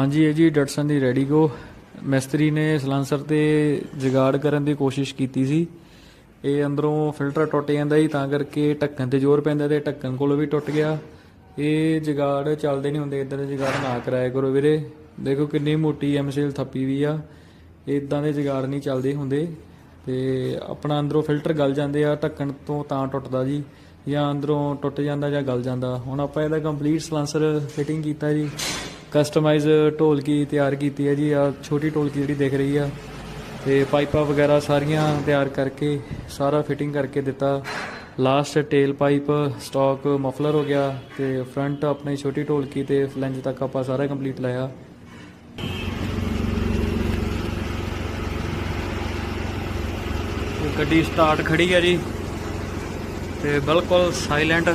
ਹਾਂਜੀ ਇਹ ਜੀ ਡਟਸਨ ਦੀ ਰੈਡੀਗੋ ਮਿਸਤਰੀ ਨੇ ਸਲਾਂਸਰ ਤੇ ਜੁਗਾੜ ਕਰਨ ਦੀ ਕੋਸ਼ਿਸ਼ ਕੀਤੀ ਸੀ। ਇਹ ਅੰਦਰੋਂ ਫਿਲਟਰ ਟੁੱਟ ਜਾਂਦਾ ਜੀ ਤਾਂ ਕਰਕੇ ਢੱਕਣ ਤੇ ਜ਼ੋਰ ਪੈਂਦਾ ਤੇ ਢੱਕਣ ਕੋਲੋਂ ਵੀ ਟੁੱਟ ਗਿਆ। ਇਹ ਜੁਗਾੜ ਚੱਲਦੇ ਨਹੀਂ ਹੁੰਦੇ ਇਦਾਂ ਦੇ ਜੁਗਾੜ ਨਾ ਕਰਾਇਆ ਕਰੋ ਵੀਰੇ। ਦੇਖੋ ਕਿੰਨੀ ਮੋਟੀ ਐਮਸੀਲ ਥੱਪੀ ਵੀ ਆ। ਇਦਾਂ ਦੇ ਜੁਗਾੜ ਨਹੀਂ ਚੱਲਦੇ ਹੁੰਦੇ। ਤੇ ਆਪਣਾ ਅੰਦਰੋਂ ਫਿਲਟਰ ਗਲ ਜਾਂਦੇ ਆ, ਢੱਕਣ ਤੋਂ ਤਾਂ ਟੁੱਟਦਾ ਜੀ। ਜਾਂ ਅੰਦਰੋਂ ਟੁੱਟ ਜਾਂਦਾ ਜਾਂ ਗਲ ਜਾਂਦਾ। ਹੁਣ ਆਪਾਂ ਇਹਦਾ ਕੰਪਲੀਟ ਸਲਾਂਸਰ ਫਿਟਿੰਗ ਕੀਤਾ ਜੀ। ਕਸਟਮਾਈਜ਼ ਢੋਲਕੀ ਤਿਆਰ ਕੀਤੀ ਹੈ ਜੀ ਆ ਛੋਟੀ ਢੋਲਕੀ ਜਿਹੜੀ ਦਿਖ ਰਹੀ ਆ। ਤੇ ਪਾਈਪਾਂ ਵਗੈਰਾ ਸਾਰੀਆਂ ਤਿਆਰ ਕਰਕੇ, ਸਾਰਾ ਫਿਟਿੰਗ ਕਰਕੇ ਦਿੱਤਾ। Last tail pipe stock muffler ਹੋ ਗਿਆ ਤੇ ਫਰੰਟ ਆਪਣੀ ਛੋਟੀ ਢੋਲਕੀ ਤੇ ਫਲੈਂਜ ਤੱਕ ਆਪਾਂ ਸਾਰਾ ਕੰਪਲੀਟ ਲਾਇਆ। ਗੱਡੀ ਸਟਾਰਟ ਖੜੀ ਹੈ ਜੀ। ਤੇ ਬਿਲਕੁਲ ਸਾਇਲੈਂਟ